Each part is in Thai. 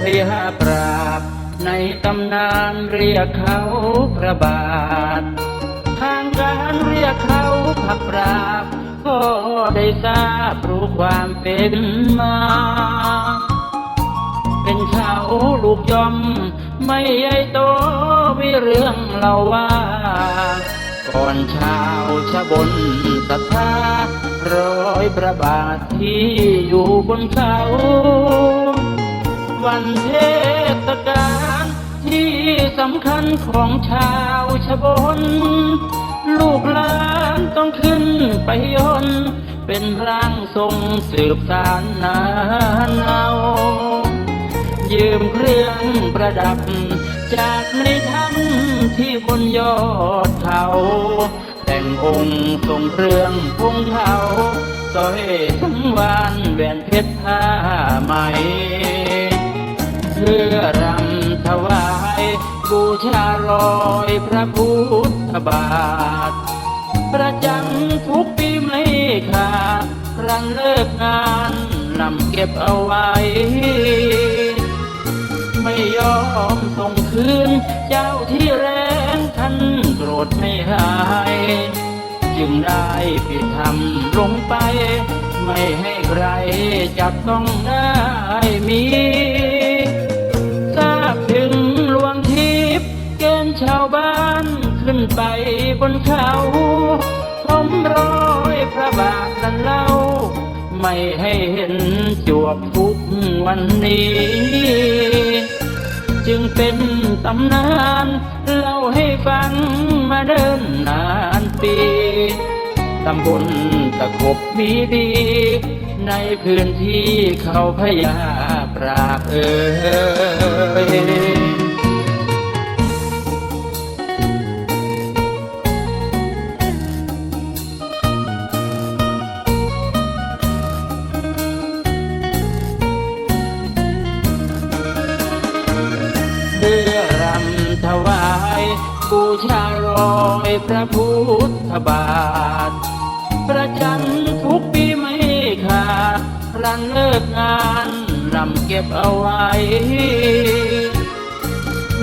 พยาปราบ ในตำนานเรียกเขาพระบาท ทางการเรียกเขาผักปราบ ก็ได้ทราบรู้ความเป็นมา เป็นเขาลูกยอม ไม่ใหญ่โตมีเรื่องเล่าว่าก่อนชาวชะบนศรัทธาร้อยพระบาทที่อยู่บนเขา วันเทศกาลที่สำคัญของชาวชบนลูกหลานต้องขึ้นไปยนเป็นร่างทรงสืบสารนานเอายืมเครื่องประดับ จากในถ้ำที่บนยอดเขาแต่งองค์ทรงเครื่องพงเทาสร้อยทั้งวานแหวนเพชรผ้าไหม เพื่อรำถวายบูชารอยพระพุทธบาท ประจำทุกปีไม่ขาดครั้นเลิกงานนำเก็บเอาไว้ ไม่ยอมส่งคืน เจ้าที่แรงท่านโกรธไม่หาย จึงได้ปิดทำลงไป ไม่ให้ใครจับต้องได้มี ชาวบ้านขึ้นไปบนเขาผมรอยพระบาทนั้นเล่า ไม่ให้เห็นจวบทุกวันนี้ จึงเป็นตำนานเล่าให้ฟังมาเดินนานปีตำบลตะกบมีดี ในพื้นที่เขาพยาปราบเอ่ย บูชารอยพระพุทธบาท ประจำทุกปีไม่ขาดรันเลิกงานนำเก็บเอาไว้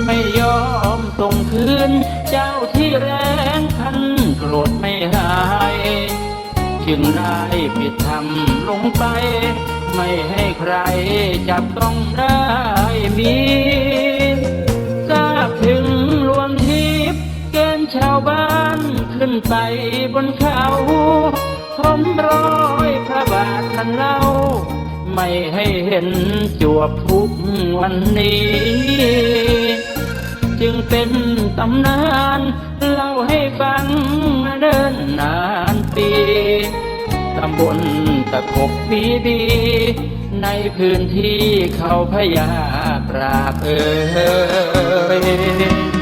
ไม่ยอมส่งคืน เจ้าที่แรงคันโกรธไม่หายจึงได้ปิดทำลงไป ไม่ให้ใครจับต้องได้ บนเขาผมร้อยพระบาทท่านเล่า ไม่ให้เห็นจวบทุกวันนี้ จึงเป็นตำนานเล่าให้ฟังมาเดินนานปีตำบลตะขบปีดี ในพื้นที่เขาพยาปราบเอ่ย